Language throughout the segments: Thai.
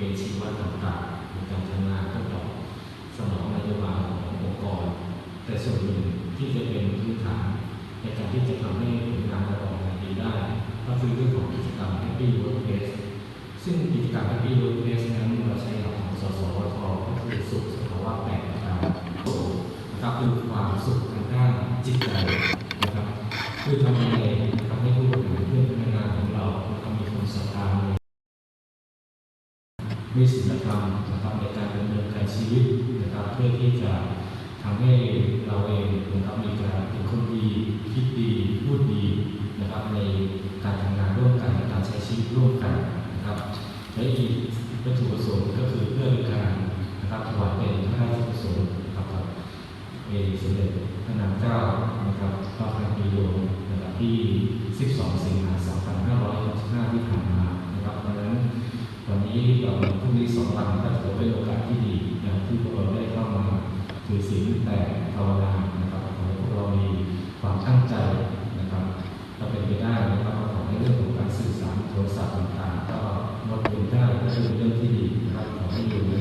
กณฑ์ชีวัดต่างๆในการทำงานเพื่อตอบสนองนโยบายขององค์กร แต่ส่วนหนึ่งที่จะเป็นพื้นฐานในการที่จะทำให้ผลงานเราออกมาดีได้ ก็คือเรื่องของกิจกรรม Happy Workplace ซึ่งกิจกรรม Happy Workplace นั้นเราใช้หลักของสสวทก็คือสุขสภาวะแปดประการนะครับคือความสุขทางด้านจิตใจนะครับคือทำยังไงทำให้ผู้บริหารเพื่อนพนักงานของเรานะครับมีความศรัทธาใน มีศีลธรรมนะครับในการดำเนินการชีวิตนะครับเพื่อที่จะทำให้เราเองนะครับมีการเป็นคนดีคิดดีพูดดีนะครับในการทำงานร่วมกันและการใช้ชีวิตร่วมกันนะครับและอีกวัตถุประสงค์ก็คือเพื่อนการนะครับถวายเป็นพระราชกุศลนะครับเอสมเด็จพระนางเจ้านะครับพระพันปีโยนะครับที่ 12 สิงหาคม 2565 ที่ผ่านมา นนี้เราพรุ่งนี้สองวันก็ถือเป็นโอกาสที่ดีนะที่พวกเราได้เข้ามาถือศีลแต่ภาวนานะครับขอให้พวกเรามีความตั้งใจนะครับถ้าเป็นไปได้นะครับขอให้เรื่องของการสื่อสารโทรศัพท์ต่างๆก็งดเว้นได้ก็คือเรื่องที่ดีนะครับขอให้อยู่ใน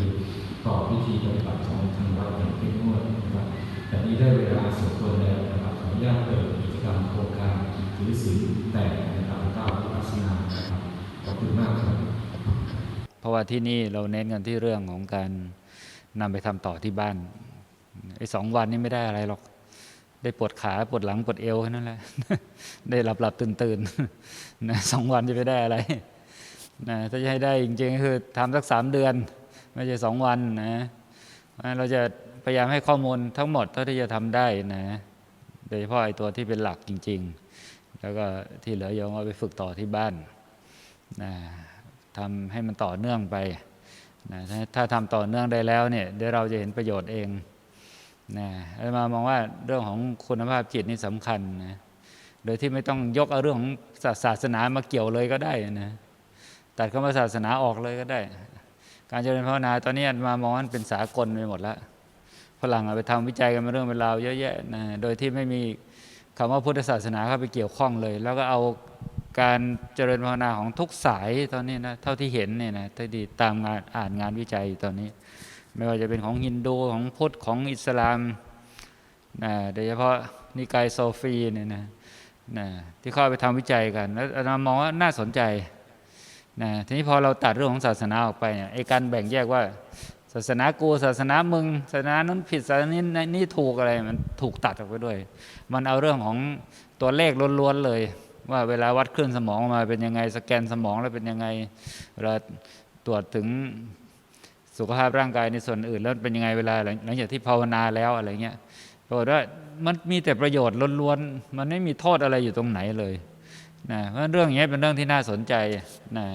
กรอบวิธีปฏิบัติของทางวัดอย่างเข้มงวดนะครับแต่นี้ได้เวลาสมควรแล้วนะครับขออนุญาตเปิดกิจกรรมโครงการถือศีลแต่นะครับก้าววิปัสสนานะครับขอบคุณมากครับ เพราะว่าที่นี่เราเน้นกันที่เรื่องของการนำไปทำต่อที่บ้านไอ้สองวันนี้ไม่ได้อะไรหรอก ได้ปวดขาปวดหลังปวดเอวแค่นั้นแหละ ได้หลับหลับตื่นตื่นนะสองวันจะไปได้อะไรนะถ้าจะให้ได้จริงๆคือทำสักสามเดือน ไม่ใช่สองวันนะเพราะเราจะพยายามให้ข้อมูลทั้งหมดเท่าที่จะทำได้นะโดยเฉพาะไอ้ตัวที่เป็นหลักจริง ๆ แล้วก็ที่เหลือโยมเอาไปฝึกต่อที่บ้านนะ ทำให้มันต่อเนื่องไปนะถ้าถ้าทำต่อเนื่องได้แล้วเนี่ยเดี๋ยวเราจะเห็นประโยชน์เองนะอาตมามองว่าเรื่องของคุณภาพจิตนี่สำคัญนะโดยที่ไม่ต้องยกเอาเรื่องของศาศาสนามาเกี่ยวเลยก็ได้นะตัดคำว่าศาสนาออกเลยก็ได้ การเจริญภาวนาตอนนี้อาตมามองว่าเป็นสากลไปหมดแล้วฝรั่งไปทำวิจัยกันมาเรื่องเป็นราวเยอะแยะนะโดยที่ไม่มีคำว่าพุทธศาสนาเข้าไปเกี่ยวข้องเลย แล้วก็เอา การเจริญภาวนาของทุกสายตอนนี้นะเท่าที่เห็นเนี่ยนะที่ดีตามงานอ่านงานวิจัยตอนนี้ ไม่ว่าจะเป็นของฮินดูของพุทธของอิสลามนะโดยเฉพาะนิกายโซฟีเนี่ยนะนะที่เข้าไปทำวิจัยกัน แล้วอาตมามองว่าน่าสนใจนะทีนี้พอเราตัดเรื่องของศาสนาออกไปเนี่ยไอ้การแบ่งแยกว่า ศาสนากูศาสนามึง ศาสนานั้นผิดศาสนานี้นี่ถูกอะไรมันถูกตัดออกไปด้วย มันเอาเรื่องของตัวเลขล้วนๆเลย ว่าเวลาวัดคลื่นสมองมาเป็นยังไงสแกนสมองแล้วเป็นยังไงเวลาตรวจถึงสุขภาพร่างกายในส่วนอื่น แล้วเป็นยังไงเวลาหลังจากที่ภาวนาแล้วอะไรเงี้ยปรากฏว่ามันมีแต่ประโยชน์ล้วนๆมันไม่มีโทษอะไรอยู่ตรงไหนเลยนะเพราะเรื่องอย่างนี้ยเป็นเรื่องที่น่าสนใจนะ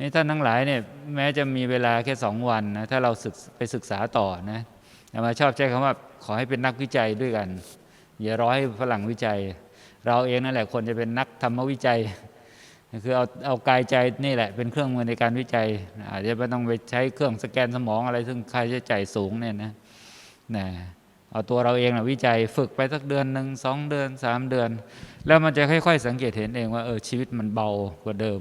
นี่ท่านทั้งหลายเนี่ยแม้จะมีเวลาแค่สองวันนะถ้าเราศึกไปศึกษาต่อนะมาชอบใช้คำว่าขอให้เป็นนักวิจัยด้วยกัน อย่ารอให้ฝรั่งวิจัย เราเองนั่นแหละควรจะเป็นนักธรรมวิจัย คือเอาเอากายใจนี่แหละเป็นเครื่องมือในการวิจัย อาจจะไม่ต้องไปใช้เครื่องสแกนสมองอะไรซึ่งค่าใช้จ่ายสูงเนี่ยนะนะเอาตัวเราเองนะวิจัยฝึกไปสักเดือนหนึ่งสองเดือนสามเดือน แล้วมันจะค่อย ๆ สังเกตเห็นเองว่าเออชีวิตมันเบากว่าเดิม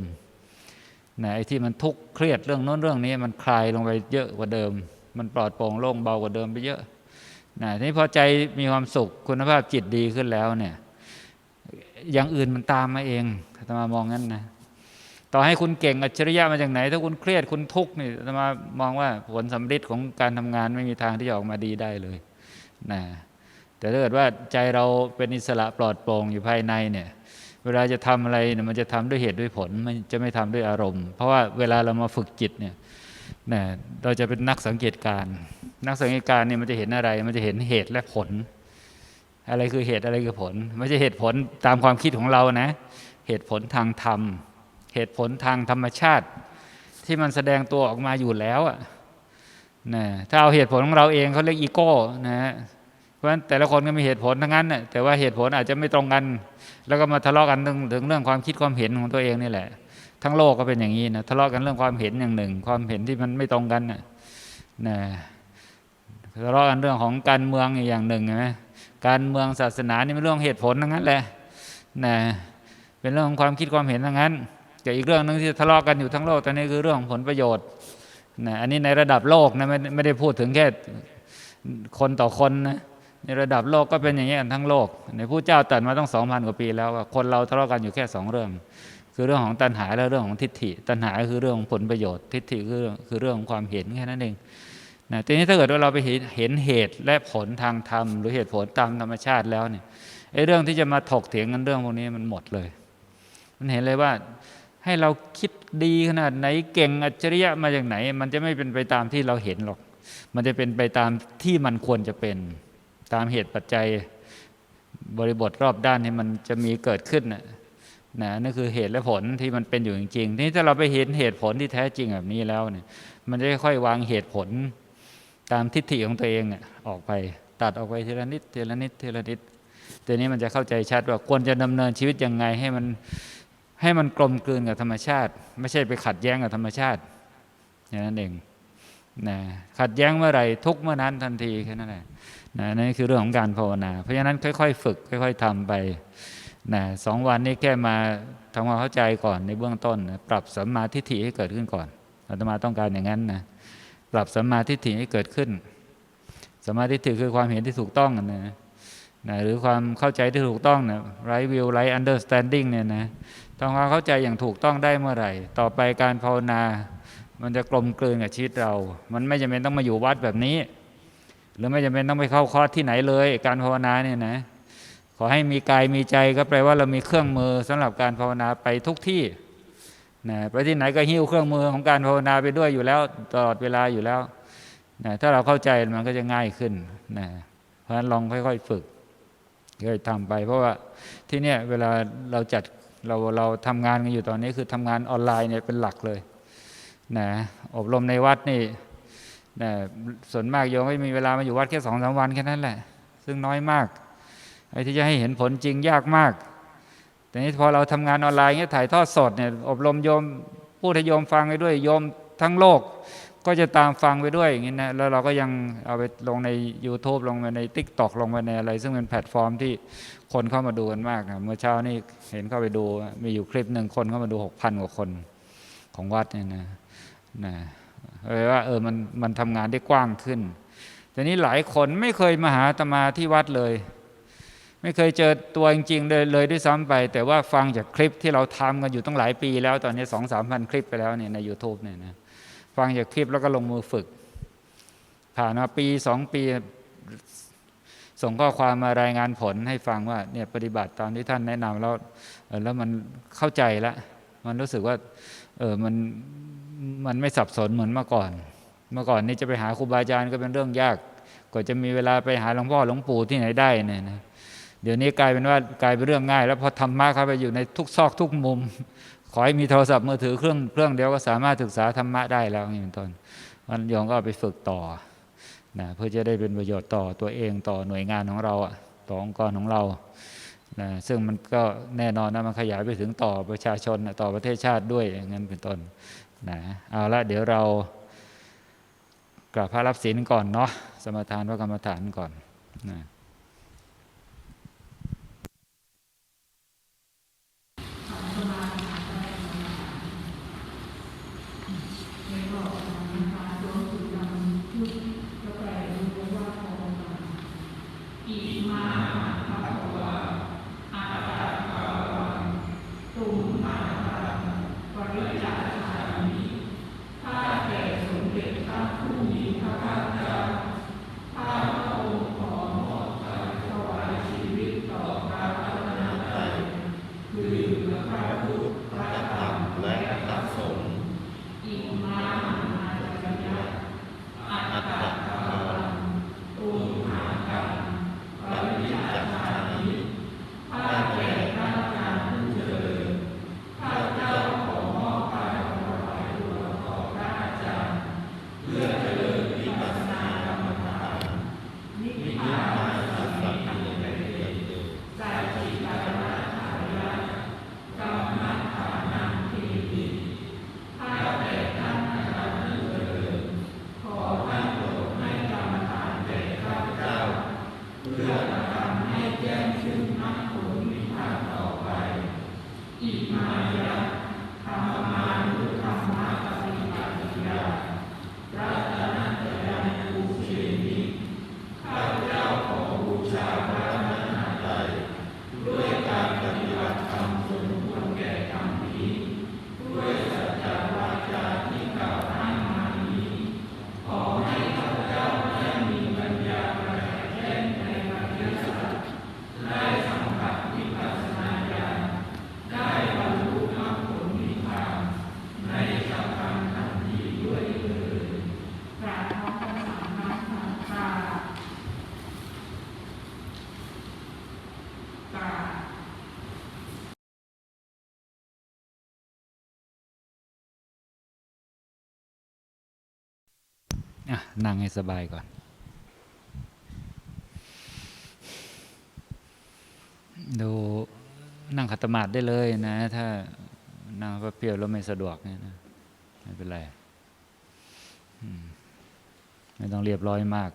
นะไอ้ที่มันทุกข์เครียดเรื่องโน้นเรื่องนี้มันคลายลงไปเยอะกว่าเดิม มันปลอดโปร่งโล่งเบากว่าเดิมไปเยอะนะทีนี้พอใจมีความสุขคุณภาพจิตดีขึ้นแล้วเนี่ย อย่างอื่นมันตามมาเองอาตมามองงั้นนะต่อให้คุณเก่งอัจฉริยะมาจากไหน ถ้าคุณเครียดคุณทุกข์นี่อาตมามองว่าผลสำฤทธิ์ของการทำงานไม่มีทางที่จะออกมาดีได้เลยนะแต่ถ้าเกิดว่าใจเราเป็นอิสระปลอดโปร่งอยู่ภายในเนี่ย เวลาจะทำอะไรเนี่ยมันจะทำด้วยเหตุด้วยผลมันจะไม่ทำด้วยอารมณ์ เพราะว่าเวลาเรามาฝึกจิตเนี่ยนะเราจะเป็นนักสังเกตการ นักสังเกตการเนี่ยมันจะเห็นอะไร มันจะเห็นเหตุและผล อะไรคือเหตุอะไรคือผล ไม่ใช่เหตุผลตามความคิดของเรานะ เหตุผลทางธรรม เหตุผลทางธรรมชาติ ที่มันแสดงตัวออกมาอยู่แล้วอะนะถ้าเอาเหตุผลของเราเองเขาเรียกอีโก้นะเพราะฉะนั้นแต่ละคนก็มีเหตุผลทั้งนั้นน่ะแต่ว่าเหตุผลอาจจะไม่ตรงกัน แล้วก็มาทะเลาะกันถึงถึงเรื่องความคิดความเห็นของตัวเองนี่แหละ ทั้งโลกก็เป็นอย่างนี้นะทะเลาะกันเรื่องความเห็นอย่างหนึ่ง ความเห็นที่มันไม่ตรงกันน่ะนะทะเลาะกันเรื่องของการเมืองอีกอย่างหนึ่งนะ การเมืองศาสนานี่เป็นเรื่องเหตุผลทั้งนั้นแหละนะเป็นเรื่องของความคิดความเห็นทั้งนั้นแต่อีกเรื่องหนึ่งที่ทะเลาะกันอยู่ทั้งโลกตอนนี้คือเรื่องของผลประโยชน์นะอันนี้ในระดับโลกนะไม่ไม่ได้พูดถึงแค่คนต่อคนนะในระดับโลกก็เป็นอย่างนี้กันทั้งโลก ในผู้เจ้าตรัสมาต้องสองพันกว่าปีแล้วคนเราทะเลาะกันอยู่แค่สองเรื่อง คือเรื่องของตัณหาและเรื่องของทิฏฐิ ตัณหาคือเรื่องของผลประโยชน์ ทิฏฐิคือคือเรื่องของความเห็นแค่นั้นเอง นะทีนี้ถ้าเกิดว่าเราไปเห็นเหตุและผลทางธรรม หรือเหตุผลตามธรรมชาติแล้วเนี่ยไอ้เรื่องที่จะมาถกเถียงกันเรื่องพวกนี้มันหมดเลย มันเห็นเลยว่าให้เราคิดดีขนาดไหนเก่งอัจฉริยะมาจากไหน มันจะไม่เป็นไปตามที่เราเห็นหรอก มันจะเป็นไปตามที่มันควรจะเป็นตามเหตุปัจจัยบริบทรอบด้านที่มันจะมีเกิดขึ้นน่ะนะนั่นคือเหตุและผลที่มันเป็นอยู่จริงๆ ทีนี้ถ้าเราไปเห็นเหตุผลที่แท้จริงแบบนี้แล้วเนี่ย มันจะค่อยวางเหตุผล ตามทิฏฐิของตัวเองเนี่ยออกไป ตัดออกไปทีละนิดทีละนิดทีละนิดทีนี้มันจะเข้าใจชัดว่าควรจะดำเนินชีวิตยังไงให้มันให้มันกลมกลืนกับธรรมชาติ ไม่ใช่ไปขัดแย้งกับธรรมชาติอย่างนั้นเองนะขัดแย้งเมื่อไหร่ทุกเมื่อนั้นทันทีแค่นั้นแหละนะนั่นคือเรื่องของการภาวนา เพราะฉะนั้นค่อย ๆ ฝึก ค่อย ๆทำไปนะสองวันนี้แค่มาทำความเข้าใจก่อนในเบื้องต้นนะปรับสัมมาทิฏฐิให้เกิดขึ้นก่อนอาตมาต้องการอย่างนั้นนะ ปรับสัมมาทิฏฐิให้เกิดขึ้นสัมมาทิฏฐิคือความเห็นที่ถูกต้องนะนะหรือความเข้าใจที่ถูกต้องนะ right view right understanding เนี่ยนะทำความเข้าใจอย่างถูกต้องได้เมื่อไหร่ ต่อไปการภาวนา มันจะกลมกลืนกับชีวิตเรา มันไม่จำเป็นต้องมาอยู่วัดแบบนี้ หรือไม่จำเป็นต้องไปเข้าคอร์สที่ไหนเลย การภาวนาเนี่ยนะขอให้มีกายมีใจก็แปลว่าเรามีเครื่องมือสำหรับการภาวนาไปทุกที่ นะไปที่ไหนก็หิ้วเครื่องมือของการภาวนาไปด้วยอยู่แล้วตลอดเวลาอยู่แล้วนะถ้าเราเข้าใจมันก็จะง่ายขึ้นนะเพราะฉะนั้นลองค่อยๆฝึกค่อยๆทำไป เพราะว่าที่เนี่ยเวลาเราจัดเราเราทำงานกันอยู่ตอนนี้คือทำงานออนไลน์เนี่ยเป็นหลักเลยนะอบรมในวัดนี่นะส่วนมากโยมไม่มีเวลามาอยู่วัดแค่สองสามวันแค่นั้นแหละ ซึ่งน้อยมากไอ้ที่จะให้เห็นผลจริงยากมาก แต่นี้พอเราทำงานออนไลน์เงี้ยถ่ายทอดสดเนี่ยอบรมโยมพูดให้โยมฟังไปด้วยโยมทั้งโลกก็จะตามฟังไปด้วยอย่างนี้นะแล้วเราก็ยังเอาไปลงใน YouTube ลงไปใน t ิ k t o k ลงไปในอะไร ซึ่งเป็นแพลตฟอร์มที่คนเข้ามาดูกันมากนะเมื่อเช้านี่เห็นเข้าไปดูมีอยู่คลิปหนึ่งคนเข้ามาดูหกพันกว่าคนของวัดเนี่ยนะนะเออว่าเออมันมันทำงานได้กว้างขึ้น แต่นี้หลายคนไม่เคยมาหาตมาที่วัดเลย ไม่เคยเจอตัวจริงๆเลยเลยด้วยซ้ำไป แต่ว่าฟังจากคลิปที่เราทำกันอยู่ตั้งหลายปีแล้วตอนนี้สองสามพันคลิปไปแล้วเนี่ยใน YouTube เนี่ยนะฟังจากคลิปแล้วก็ลงมือฝึก ผ่านมาปีสองปี ส่งข้อความมารายงานผลให้ฟังว่าเนี่ยปฏิบัติตามที่ท่านแนะนำแล้วแล้วมันเข้าใจแล้วมันรู้สึกว่าเออมันมันไม่สับสนเหมือนเมื่อก่อน เมื่อก่อนนี่จะไปหาครูบาอาจารย์ก็เป็นเรื่องยากกว่าจะมีเวลาไปหาหลวงพ่อหลวงปู่ที่ไหนได้เนี่ยนะ เดี๋ยวนี้กลายเป็นว่ากลายเป็นเรื่องง่าย แล้วพอธรรมะเข้าไปอยู่ในทุกซอกทุกมุม ขอให้มีโทรศัพท์มือถือเครื่องเครื่องเดียวก็สามารถศึกษาธรรมะได้แล้วอย่างนี้เป็นต้นวันโยมก็เอาไปฝึกต่อนะเพื่อจะได้เป็นประโยชน์ต่อตัวเองต่อหน่วยงานของเราอะต่อองค์กรของเรานะซึ่งมันก็แน่นอนนะมันขยายไปถึงต่อประชาชนต่อประเทศชาติด้วยอย่างนั้นเป็นต้นนะเอาละเดี๋ยวเรากราบพระรับศีลก่อนเนาะสมทานพระกรรมฐานก่อนนะ นั่งให้สบายก่อนดูนั่งขัดสมาธิได้เลยนะ ถ้านั่งพระเพียวแล้วไม่สะดวกเนี่ยนะไม่เป็นไรไม่ต้องเรียบร้อยมาก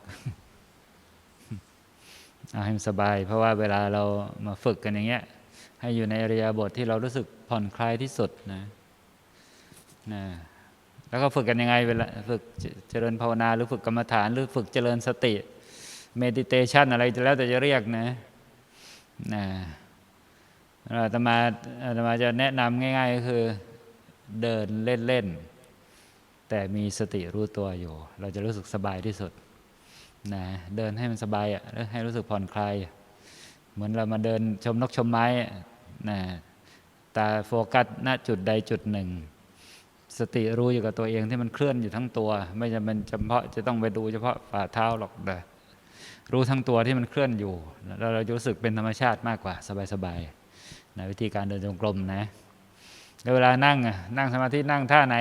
เอาให้มันสบาย เพราะว่าเวลาเรามาฝึกกันอย่างเงี้ย ให้อยู่ในอริยาบทที่เรารู้สึกผ่อนคลายที่สุดนะนะ แล้วก็ฝึกกันยังไงเวลาฝึกเจริญภาวนา หรือฝึกกรรมฐาน หรือฝึกเจริญสติเมดิเทชันอะไรจะแล้วแต่จะเรียกนะนะอาตมาอาตมาจะแนะนำง่าย ๆ ก็คือเดินเล่นๆแต่มีสติรู้ตัวอยู่ เราจะรู้สึกสบายที่สุดนะเดินให้มันสบายอะแล้วให้รู้สึกผ่อนคลายเหมือนเรามาเดินชมนกชมไม้นะตาโฟกัสณจุดใดจุดหนึ่ง สติรู้อยู่กับตัวเองที่มันเคลื่อนอยู่ทั้งตัว ไม่จำเป็นเฉพาะจะต้องไปดูเฉพาะฝ่าเท้าหรอกนะรู้ทั้งตัวที่มันเคลื่อนอยู่ แล้วเราจะรู้สึกเป็นธรรมชาติมากกว่า สบายๆนะวิธีการเดินจงกรมนะแล้วเวลานั่งนั่งสมาธินั่งท่าไหน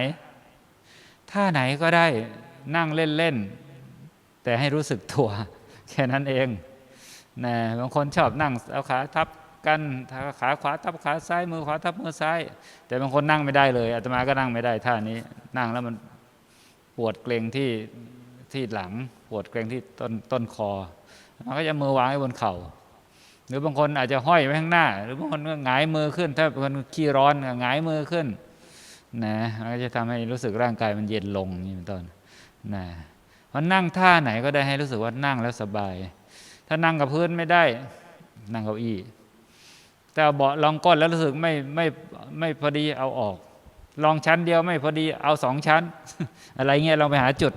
ท่าไหนก็ได้นั่งเล่นๆแต่ให้รู้สึกตัว แค่นั้นเองนะบางคนชอบนั่งเอาขาทับ กันขาขวาทับขาซ้ายมือขวาทับมือซ้าย แต่บางคนนั่งไม่ได้เลยอาตมาก็นั่งไม่ได้ท่านี้นั่งแล้วมันปวดเกร็งที่ที่หลัง ปวดเกร็งที่ต้นต้นคอมันก็จะมือวางไว้บนเข่า หรือบางคนอาจจะห้อยไว้ข้างหน้า หรือบางคนก็หงายมือขึ้น ถ้าเป็นคนขี้ร้อนก็หงายมือขึ้นนะมันก็จะทำให้รู้สึกร่างกายมันเย็นลงนี่เป็นต้นนะเพราะนั่งท่าไหนก็ได้ให้รู้สึกว่านั่งแล้วสบาย ถ้านั่งกับพื้นไม่ได้ นั่งเก้าอี้ แต่เบาะรองก้นแล้วรู้สึกไม่ไม่ไม่พอดีเอาออก ลองชั้นเดียวไม่พอดีเอาสองชั้น อะไรเงี้ยลองไปหาจุด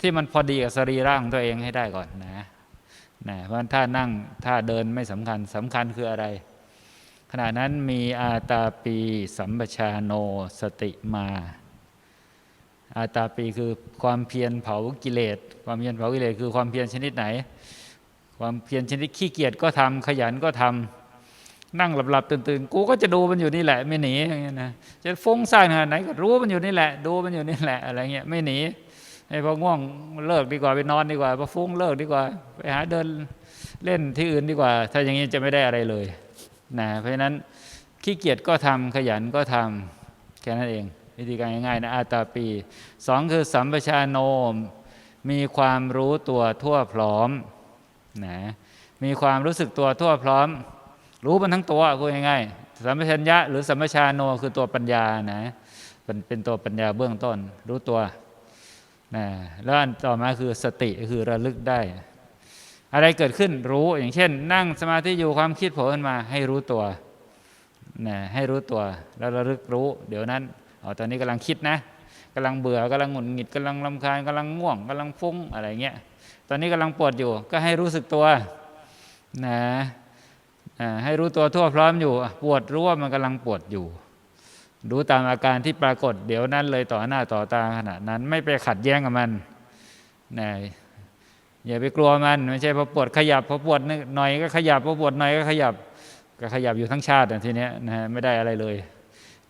ที่มันพอดีกับสรีร่างตัวเองให้ได้ก่อนนะนะเพราะถ้านั่งถ้าเดินไม่สำคัญสำคัญคืออะไร ขณะนั้นมีอาตาปีสัมปชาโนสติมา อาตาปีคือความเพียรเผากิเลส ความเพียรเผากิเลสคือความเพียรชนิดไหน ความเพียรชนิดขี้เกียจก็ทำขยันก็ทำ นั่งหลับๆตื่นๆกูก็จะดูมันอยู่นี่แหละ ไม่หนีอย่างเงี้ยนะจะฟุ้งซ่านขนาดไหนก็รู้มันอยู่นี่แหละ ดูมันอยู่นี่แหละอะไรเงี้ยไม่หนีให้พอง่วงเลิกดีกว่าไปนอนดีกว่าพอฟุ้งเลิกดีกว่า ไปหาเดินเล่นที่อื่นดีกว่า ถ้าอย่างนี้จะไม่ได้อะไรเลยนะเพราะฉะนั้นขี้เกียจก็ทำขยันก็ทำแค่นั้นเอง วิธีการง่ายๆนะอาตาปีสองคือสัมปชาโนมมีความรู้ตัวทั่วพร้อมนะมีความรู้สึกตัวทั่วพร้อม รู้มันทั้งตัวพูดง่ายๆสัมปชัญญะหรือสัมปชาโนคือตัวปัญญานะเป็นเป็นตัวปัญญาเบื้องต้น รู้ตัวนะแล้วอันต่อมาคือสติคือระลึกได้ อะไรเกิดขึ้นรู้อย่างเช่น นั่งสมาธิอยู่ความคิดโผล่ขึ้นมาให้รู้ตัวนะให้รู้ตัว แล้วระลึกรู้ เดี๋ยวนั้นอ๋อตอนนี้กำลังคิดนะกำลังเบื่อกำลังหงุดหงิดกำลังลำคาญกำลังง่วงกำลังฟุ้งอะไรเงี้ยตอนนี้กำลังปวดอยู่ก็ให้รู้สึกตัวนะ ให้รู้ตัวทั่วพร้อมอยู่ ปวดรู้ว่ามันกำลังปวดอยู่ รู้ตามอาการที่ปรากฏเดี๋ยวนั้นเลยต่อหน้าต่อตาขณะนั้น ไม่ไปขัดแย้งกับมันนะอย่าไปกลัวมันไม่ใช่พอปวดขยับพอปวดหน่อยก็ขยับพอปวดหน่อยก็ขยับก็ขยับอยู่ทั้งชาติทีนี้นะไม่ได้อะไรเลย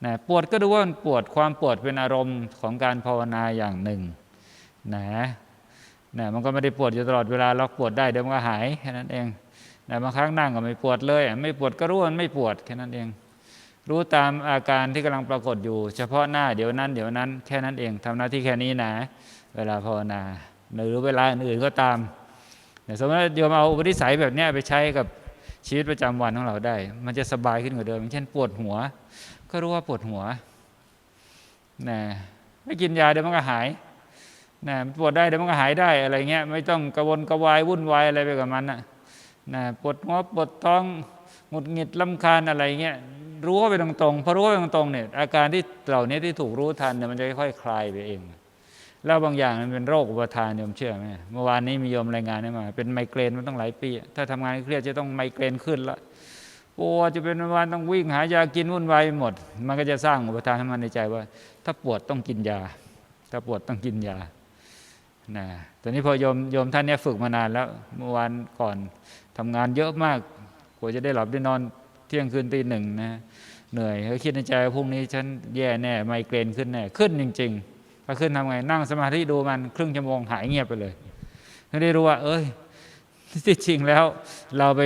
นะปวดก็ดูว่ามันปวดความปวดเป็นอารมณ์ของการภาวนาอย่างหนึ่งนะนะมันก็ไม่ได้ปวดอยู่ตลอดเวลาเราปวดได้เดี๋ยวมันก็หายแค่นั้นเอง แต่บางครั้งนั่งก็ไม่ปวดเลยไม่ปวดก็รู้มันไม่ปวดแค่นั้นเอง รู้ตามอาการที่กำลังปรากฏอยู่ เฉพาะหน้าเดี๋ยวนั้นเดี๋ยวนั้นแค่นั้นเองทำหน้าที่แค่นี้นะ เวลาภาวนาหรือเวลาอื่นๆก็ตามสมมติโยมเอาอุปนิสัยแบบนี้ไปใช้กับชีวิตประจำวันของเราได้ มันจะสบายขึ้นกว่าเดิม เช่นปวดหัว ก็รู้ว่าปวดหัวนะไม่กินยาเดี๋ยวมันก็หายนะปวดได้เดี๋ยวมันก็หายได้อะไรเงี้ยไม่ต้องกระวนกระวายวุ่นวายอะไรไปกับมันนะ นะปวดหัวปวดท้องหงุดหงิดลำคาญอะไรเงี้ยรู้ว่าไปตรงๆพอรู้ว่าไปตรงๆเนี่ยอาการที่เหล่านี้ที่ถูกรู้ทันเนี่ยมันจะค่อยๆคลายไปเอง แล้วบางอย่างมันเป็นโรคอุปทานโยมเชื่อไหมเมื่อวานนี้มีโยมรายงานมา เป็นไมเกรนมาตั้งหลายปี ถ้าทำงานเครียดจะต้องไมเกรนขึ้นละปวดจะเป็นวันต้องวิ่งหายากินวุ่นวายหมด มันก็จะสร้างอุปทานให้มันในใจว่า ถ้าปวดต้องกินยา ถ้าปวดต้องกินยานะตอนนี้พอโยมโยมท่านเนี้ยฝึกมานานแล้วเมื่อวานก่อน ทำงานเยอะมากกว่าจะได้หลับได้นอนเที่ยงคืนตีหนึ่งนะเหนื่อยเขาคิดในใจพรุ่งนี้ฉันแย่แน่ไมเกรนขึ้นแน่ขึ้นจริงๆพอขึ้นทำไงนั่งสมาธิดูมันครึ่งชั่วโมงหายเงียบไปเลยก็ได้รู้ว่า เอ้ยที่จริงแล้ว เราไป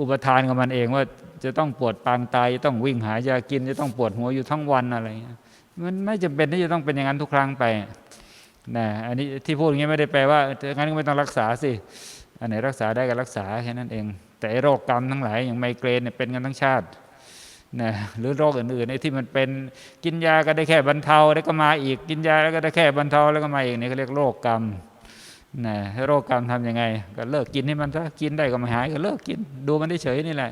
อุปทานกับมันเองว่าจะต้องปวดปางตายจะต้องวิ่งหายากิน จะต้องปวดหัวอยู่ทั้งวันอะไรเงี้ยมันไม่จำเป็นที่จะต้องเป็นอย่างนั้นทุกครั้งไปนะอันนี้ที่พูดอย่างนี้ไม่ได้แปลว่างั้นก็ไม่ต้องรักษาสิ อันไหนรักษาได้ก็รักษาแค่นั้นเอง แต่โรคกรรมทั้งหลายอย่างไมเกรนเนี่ยเป็นกันทั้งชาตินะหรือโรคอื่นๆไอ้ที่มันเป็นกินยาก็ได้แค่บรรเทาแล้วก็มาอีกกินยาแล้วก็ได้แค่บรรเทาแล้วก็มาอีกนี่เขาเรียกโรคกรรมนะโรคกรรมทำยังไง ก็เลิกกินให้มันถ้ากินได้ก็ไม่หายก็เลิกกิน ดูมันได้เฉยนี่แหละ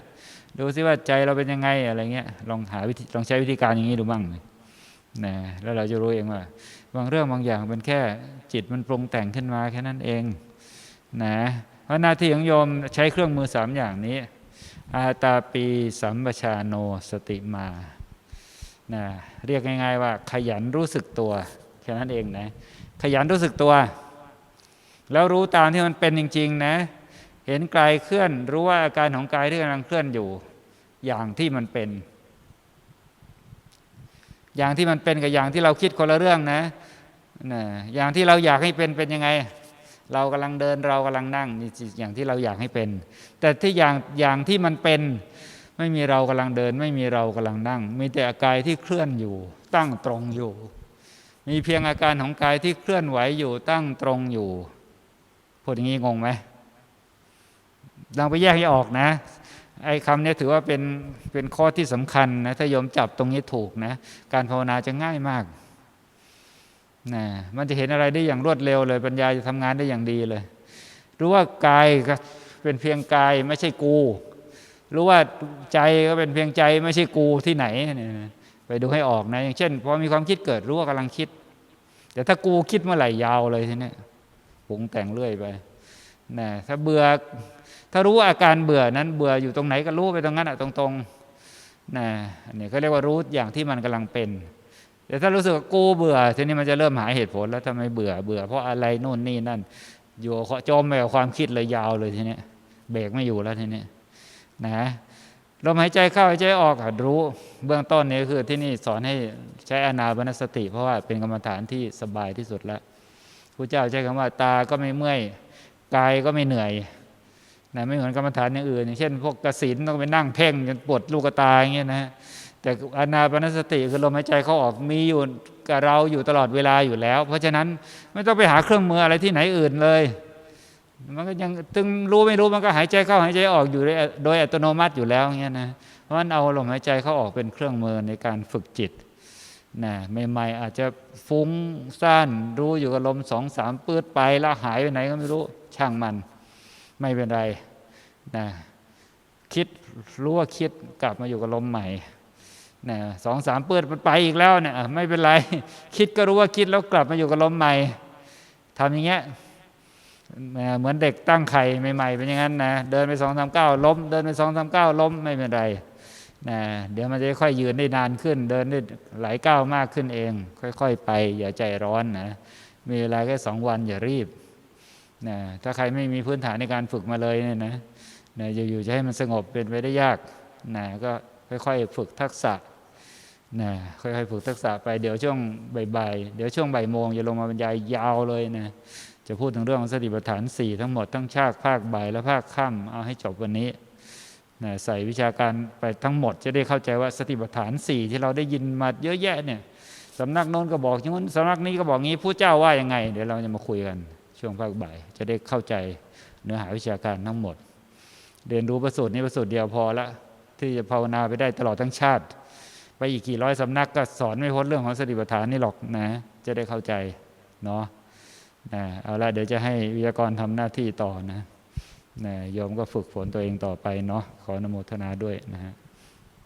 ดูซิว่าใจเราเป็นยังไงอะไรเงี้ยลองหาวิธีลองใช้วิธีการอย่างนี้ดูบ้างนะแล้วเราจะรู้เองว่า บางเรื่องบางอย่างเป็นแค่จิตมันปรุงแต่งขึ้นมาแค่นั้นเองนะ เพราะหน้าที่ของโยมใช้เครื่องมือสามอย่างนี้ อาตาปีสัมปชาโนสติมานะเรียกง่ายๆว่า ขยันรู้สึกตัวแค่นั้นเองนะขยันรู้สึกตัว แล้วรู้ตามที่มันเป็นจริง ๆ นะ เห็นกายเคลื่อน รู้ว่าอาการของกายที่กำลังเคลื่อนอยู่ อย่างที่มันเป็น อย่างที่มันเป็นกับอย่างที่เราคิดคนละเรื่องนะนะอย่างที่เราอยากให้เป็นเป็นยังไง เรากำลังเดินเรากำลังนั่งนี่อย่างที่เราอยากให้เป็น แต่ที่อย่างอย่างที่มันเป็น ไม่มีเรากำลังเดิน ไม่มีเรากำลังนั่ง มีแต่อากายที่เคลื่อนอยู่ ตั้งตรงอยู่ มีเพียงอาการของกายที่เคลื่อนไหวอยู่ตั้งตรงอยู่พูดอย่างนี้งงไหมลองไปแยกให้ออกนะไอ้คำนี้ถือว่าเป็นเป็นข้อที่สำคัญนะถ้าโยมจับตรงนี้ถูกนะการภาวนาจะง่ายมาก นะมันจะเห็นอะไรได้อย่างรวดเร็วเลย ปัญญาจะทำงานได้อย่างดีเลย รู้ว่ากายก็เป็นเพียงกายไม่ใช่กู รู้ว่าใจก็เป็นเพียงใจไม่ใช่กูที่ไหน ไปดูให้ออกนะ อย่างเช่นพอมีความคิดเกิดรู้ว่ากำลังคิด แต่ถ้ากูคิดเมื่อไหร่ยาวเลยทีนี้ปรุงแต่งเรื่อยไปนะถ้าเบื่อถ้ารู้อาการเบื่อนั้นเบื่ออยู่ตรงไหนก็รู้ไปตรงนั้นอะตรงๆนะอันนี้เขาเรียกว่ารู้อย่างที่มันกำลังเป็น แต่ถ้ารู้สึกว่ากูเบื่อทีนี้มันจะเริ่มหาเหตุผลแล้วทำไมเบื่อเบื่อเพราะอะไรโน่นนี่นั่น อยู่จมไปกับความคิดเลยยาวเลยทีนี้เบรกไม่อยู่แล้วทีนี้นะลมหายใจเข้าหายใจออกรู้เบื้องต้นนี้คือที่นี่สอนให้ใช้อนาปนสติ เพราะว่าเป็นกรรมฐานที่สบายที่สุดแล้วพระเจ้าใช้คำว่าตาก็ไม่เมื่อยกายก็ไม่เหนื่อยนะไม่เหมือนกรรมฐานอย่างอื่นอย่างเช่น พวกกสินต้องไปนั่งเพ่งจนปวดลูกตาอย่างเงี้ยนะ แต่อานาปนสติคือลมหายใจเข้าออกมีอยู่กับเราอยู่ตลอดเวลาอยู่แล้ว เพราะฉะนั้นไม่ต้องไปหาเครื่องมืออะไรที่ไหนอื่นเลย มันก็ยังตึงรู้ไม่รู้มันก็หายใจเข้าหายใจออกอยู่โดยอัตโนมัติอยู่แล้วเงี้ยนะเพราะฉะนั้นเอาลมหายใจเข้าออกเป็นเครื่องมือในการฝึกจิตนะใหม่ๆอาจจะฟุ้งซ่านรู้อยู่กับลมสองสามปืดไปแล้วหายไปไหนก็ไม่รู้ช่างมัน ไม่เป็นไรนะคิดรู้ว่าคิดกลับมาอยู่กับลมใหม่ นะสองสามเปืดมันไปอีกแล้วเนี่ยไม่เป็นไร คิดก็รู้ว่าคิดแล้วกลับมาอยู่กับลมใหม่ทำอย่างเงี้ยเหมือนเด็กตั้งไข่ใหม่ๆเป็นอย่างนั้นนะเดินไปสองสามเก้าล้ม เดินไปสองสามเก้าล้มไม่เป็นไรนะเดี๋ยวมันจะค่อยยืนได้นานขึ้น เดินได้หลายก้าวมากขึ้นเอง ค่อย ๆ ไป อย่าใจร้อนนะมีเวลาแค่สองวันอย่ารีบนะถ้าใครไม่มีพื้นฐานในการฝึกมาเลยเนี่ยนะนะอยู่ๆจะให้มันสงบเป็นไปได้ยากนะก็ค่อย ๆ ฝึกทักษะ นะค่อยๆฝึกทักษะไปเดี๋ยวช่วงบ่ายๆเดี๋ยวช่วงบ่ายโมงจะลงมาบรรยายยาวเลยนะจะพูดถึงเรื่องของสติปัฏฐานสี่ทั้งหมดทั้งชาติภาคบ่ายและภาคค่ำเอาให้จบวันนี้นะใส่วิชาการไปทั้งหมดจะได้เข้าใจว่าสติปัฏฐานสี่ที่เราได้ยินมาเยอะแยะเนี่ยสำนักโน้นก็บอกอย่างนู้นสำนักนี้ก็บอกงี้ผู้เจ้าว่ายังไง เดี๋ยวเราจะมาคุยกันช่วงภาคบ่าย จะได้เข้าใจเนื้อหาวิชาการทั้งหมด เรียนรู้ประสูตรนี้ประสูตรเดียวพอละที่จะภาวนาไปได้ตลอดทั้งชาติ ไปอีกกี่ร้อยสำนักก็สอนไม่พ้นเรื่องของสติปัฏฐานนี่หรอกนะ จะได้เข้าใจเนาะนะเอาละเดี๋ยวจะให้วิทยากรทำหน้าที่ต่อนะนะโยมก็ฝึกฝนตัวเองต่อไปเนาะขออนโมทนาด้วยนะฮะ